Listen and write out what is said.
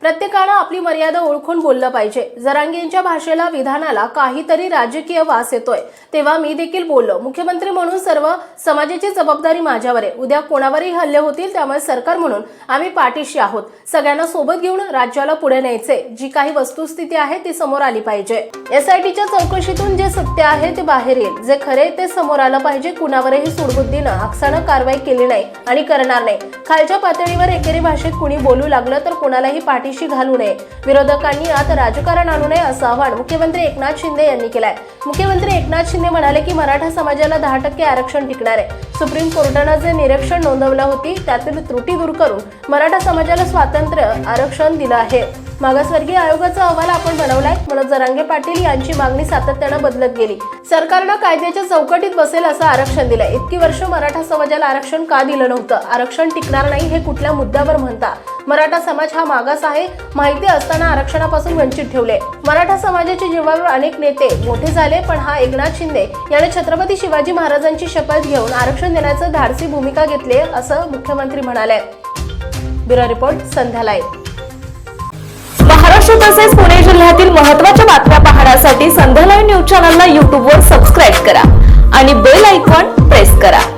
प्रत्येकानं आपली मर्यादा ओळखून बोललं पाहिजे. जरांगींच्या भाषेला विधानाला काहीतरी राजकीय वास येतोय. तेव्हा मी देखील बोललो. मुख्यमंत्री म्हणून सर्व समाजाची जबाबदारी माझ्यावर आहे उद्या कोणावरही हल्ले होतील त्यामुळे सरकार म्हणून आम्ही पाठीशी आहोत. सगळ्यांना सोबत घेऊन राज्याला पुढे न्यायचे जी काही वस्तुस्थिती आहे ती समोर आली पाहिजे. एसआयटीच्या चौकशीतून जे सत्य आहे ते बाहेर येईल. जे खरे ते समोर आलं पाहिजे. कुणावरही सुडबुद्धीनं आकसानं कारवाई केली नाही आणि करणार नाही. खालच्या पातळीवर एकेरी भाषेत कुणी बोलू लागलं तर कुणालाही पाठीशी घालू नये. विरोधकांनी आता राजकारण आणू नये असं आवाहन मुख्यमंत्री एकनाथ शिंदे यांनी केलंय. मुख्यमंत्री एकनाथ शिंदे म्हणाले की मराठा समाजाला दहा टक्के आरक्षण टिकणार आहे. सुप्रीम कोर्टानं जे निरीक्षण नोंदवलं होती त्यातील त्रुटी दूर करून मराठा समाजाला स्वातंत्र्य आरक्षण दिलं आहे. मागासवर्गीय आयोगाचा अहवाल आपण बनवलाय. मनोज जरांगे पाटील यांची मागणी सातत्यानं बदलत गेली. सरकारनं कायद्याच्या चौकटीत बसेल असं आरक्षण दिलंय. इतकी वर्ष मराठा समाजाला आरक्षण का दिलं नव्हतं? आरक्षण टिकणार नाही हे कुठल्या मुद्द्यावर म्हणता? मराठा समाज हा मागास आहे. माहिती असताना आरक्षणापासून वंचित ठेवले. मराठा समाजाच्या जीवावर अनेक नेते मोठे झाले पण हा एकनाथ शिंदे याने छत्रपती शिवाजी महाराजांची शपथ घेऊन आरक्षण देण्याचं धाडसी भूमिका घेतली असं मुख्यमंत्री म्हणाले. Bureau report Sandhya live. Maharashtra तसेच पुणे जिल्ह्यातील महत्त्वाच्या बातम्या पाहण्यासाठी संध्या लाईव्ह न्यूज चॅनलला यूट्यूबवर सबस्क्राईब करा आणि बेल आयकॉन प्रेस करा.